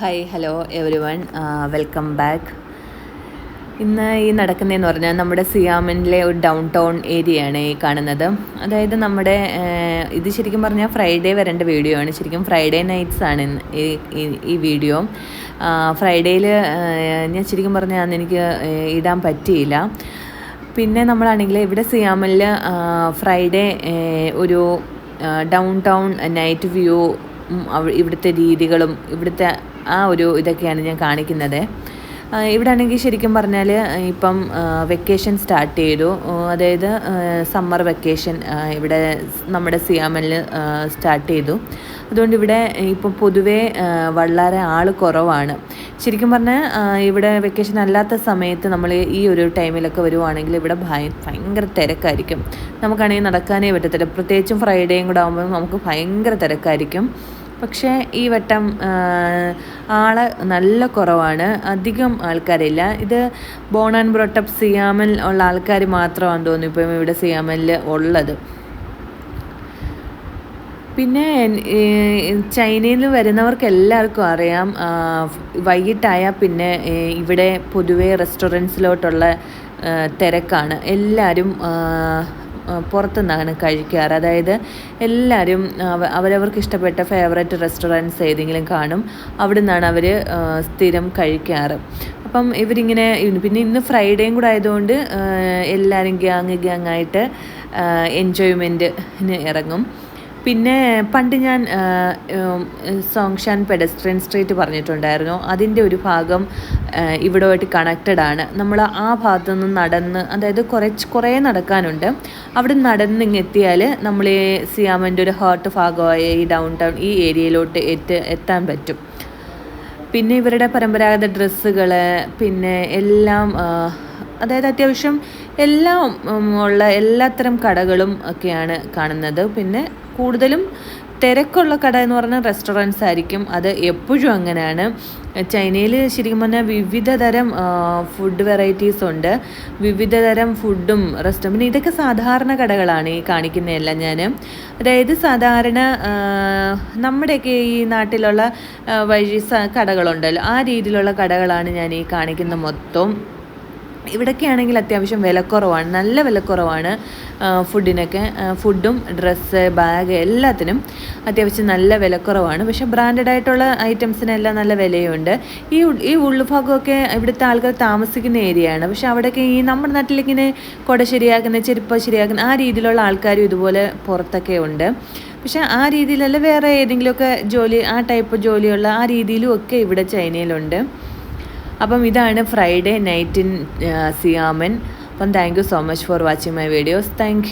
Hi hello everyone welcome back ഇന്ന് ഈ നടക്കുന്നതെന്ന് പറഞ്ഞാൽ നമ്മുടെ സിയാമിനിലെ ഒരു ഡൗൺ ടൗൺ ഏരിയയാണ് ഈ കാണുന്നത്. അതായത് നമ്മുടെ ഇത് ശരിക്കും പറഞ്ഞാൽ ഫ്രൈഡേ വരേണ്ട വീഡിയോ ആണ്. ശരിക്കും ഫ്രൈഡേ നൈറ്റ്സ് ആണ് ഈ ഈ- വീഡിയോ ഫ്രൈഡേയിൽ ഞാൻ ശരിക്കും പറഞ്ഞാൽ അന്ന് എനിക്ക് ഇടാൻ പറ്റിയില്ല. പിന്നെ നമ്മളാണെങ്കിൽ ഇവിടെ സിയാമിൽ ഫ്രൈഡേ ഒരു ഡൗൺ ടൗൺ നൈറ്റ് വ്യൂ ഇവിടുത്തെ രീതികളും ഇവിടുത്തെ ആ ഒരു ഇതൊക്കെയാണ് ഞാൻ കാണിക്കുന്നത്. ഇവിടെ ആണെങ്കിൽ ശരിക്കും പറഞ്ഞാൽ ഇപ്പം വെക്കേഷൻ സ്റ്റാർട്ട് ചെയ്തു. അതായത് സമ്മർ വെക്കേഷൻ ഇവിടെ നമ്മുടെ സിയാമലിൽ സ്റ്റാർട്ട് ചെയ്തു. അതുകൊണ്ട് ഇവിടെ ഇപ്പം പൊതുവേ വളരെ ആൾ കുറവാണ്. ശരിക്കും പറഞ്ഞാൽ ഇവിടെ വെക്കേഷൻ അല്ലാത്ത സമയത്ത് നമ്മൾ ഈ ഒരു ടൈമിലൊക്കെ വരുവാണെങ്കിൽ ഇവിടെ ഭയ ഭയങ്കര തിരക്കായിരിക്കും. നമുക്കാണെങ്കിൽ നടക്കാനേ പറ്റത്തില്ല. പ്രത്യേകിച്ചും ഫ്രൈഡേയും കൂടെ ആകുമ്പോൾ നമുക്ക് ഭയങ്കര തിരക്കായിരിക്കും. പക്ഷേ ഈ വട്ടം ആളെ നല്ല കുറവാണ്. അധികം ആൾക്കാരില്ല. ഇത് ബോൺ ആൻഡ് ബ്രോട്ടപ്പ് സിയാമൽ ഉള്ള ആൾക്കാർ മാത്രമാണ് തോന്നുന്നു ഇപ്പം ഇവിടെ സിയാമലിൽ ഉള്ളത്. പിന്നെ ചൈനയിൽ വരുന്നവർക്ക് എല്ലാവർക്കും അറിയാം. വൈകിട്ടായാൽ പിന്നെ ഇവിടെ പൊതുവേ റെസ്റ്റോറന്റ്സിലോട്ടുള്ള തിരക്കാണ്. എല്ലാവരും പുറത്തുനിന്നാണ് കഴിക്കാറ്. അതായത് എല്ലാവരും അവരവർക്ക് ഇഷ്ടപ്പെട്ട ഫേവറേറ്റ് റെസ്റ്റോറന്റ്സ് ഏതെങ്കിലും കാണും അവിടെ നിന്നാണ് അവർ സ്ഥിരം കഴിക്കാറ്. അപ്പം ഇവരിങ്ങനെ പിന്നെ ഇന്ന് ഫ്രൈഡേയും കൂടെ ആയതുകൊണ്ട് എല്ലാവരും ഗ്യാങ് ഗ്യാങ് ആയിട്ട് എൻജോയ്മെന്റിന് ഇറങ്ങും. പിന്നെ പണ്ട് ഞാൻ സോങ്ഷാൻ പെഡസ്ട്രിയൻ സ്ട്രീറ്റ് പറഞ്ഞിട്ടുണ്ടായിരുന്നു. അതിന്റെ ഒരു ഭാഗം ഇവിടുമായിട്ട് കണക്റ്റഡ് ആണ്. നമ്മൾ ആ ഭാഗത്തു നിന്ന് നടന്ന് അതായത് കുറച്ച് കുറേ നടക്കാനുണ്ട്. അവിടെ നടന്ന് ഇങ്ങ് എത്തിയാൽ നമ്മൾ ഈ സിയാമന്റെ ഒരു ഹാർട്ട് ഭാഗമായ ഈ ഡൗൺ ടൗൺ ഈ ഏരിയയിലോട്ട് എത്തി എത്താൻ പറ്റും. പിന്നെ ഇവരുടെ പരമ്പരാഗത ഡ്രസ്സുകൾ പിന്നെ എല്ലാം അതായത് അത്യാവശ്യം എല്ലാം ഉള്ള എല്ലാത്തരം കടകളും ഒക്കെയാണ് കാണുന്നത്. പിന്നെ കൂടുതലും തിരക്കുള്ള കട എന്ന് പറഞ്ഞാൽ റെസ്റ്റോറന്റ്സ് ആയിരിക്കും. അത് എപ്പോഴും അങ്ങനെയാണ്. ചൈനയിൽ ശരിക്കും പറഞ്ഞാൽ വിവിധ തരം ഫുഡ് വെറൈറ്റീസ് ഉണ്ട്. വിവിധ തരം ഫുഡും റെസ്റ്റോ പിന്നെ ഇതൊക്കെ സാധാരണ കടകളാണ് ഈ കാണിക്കുന്നതെല്ലാം ഞാൻ അതായത് സാധാരണ നമ്മുടെയൊക്കെ ഈ നാട്ടിലുള്ള വഴി കടകളുണ്ടല്ലോ. ആ രീതിയിലുള്ള കടകളാണ് ഞാൻ ഈ കാണിക്കുന്ന മൊത്തം. ഇവിടൊക്കെ ആണെങ്കിൽ അത്യാവശ്യം വിലക്കുറവാണ് നല്ല വിലക്കുറവാണ് ഫുഡിനൊക്കെ ഫുഡും ഡ്രസ്സ് ബാഗ് എല്ലാത്തിനും അത്യാവശ്യം നല്ല വിലക്കുറവാണ്. പക്ഷെ ബ്രാൻഡഡ് ആയിട്ടുള്ള ഐറ്റംസിനെല്ലാം നല്ല വിലയുണ്ട്. ഈ ഈ ഉള്ളുഭാഗമൊക്കെ ഇവിടുത്തെ ആൾക്കാർ താമസിക്കുന്ന ഏരിയയാണ്. പക്ഷെ അവിടെയൊക്കെ ഈ നമ്മുടെ നാട്ടിലിങ്ങനെ കുട ശരിയാക്കുന്ന ചെരുപ്പ് ശരിയാക്കുന്ന ആ രീതിയിലുള്ള ആൾക്കാരും ഇതുപോലെ പുറത്തൊക്കെ ഉണ്ട്. പക്ഷെ ആ രീതിയിലല്ല വേറെ ഏതെങ്കിലുമൊക്കെ ജോലി ആ ടൈപ്പ് ജോലിയുള്ള ആ രീതിയിലും ഒക്കെ ഇവിടെ ചൈനയിലുണ്ട്. അപ്പം ഇതാണ് ഫ്രൈഡേ നൈറ്റ് ഇൻ സിയാമൻ അപ്പം thank you so much for watching my videos thank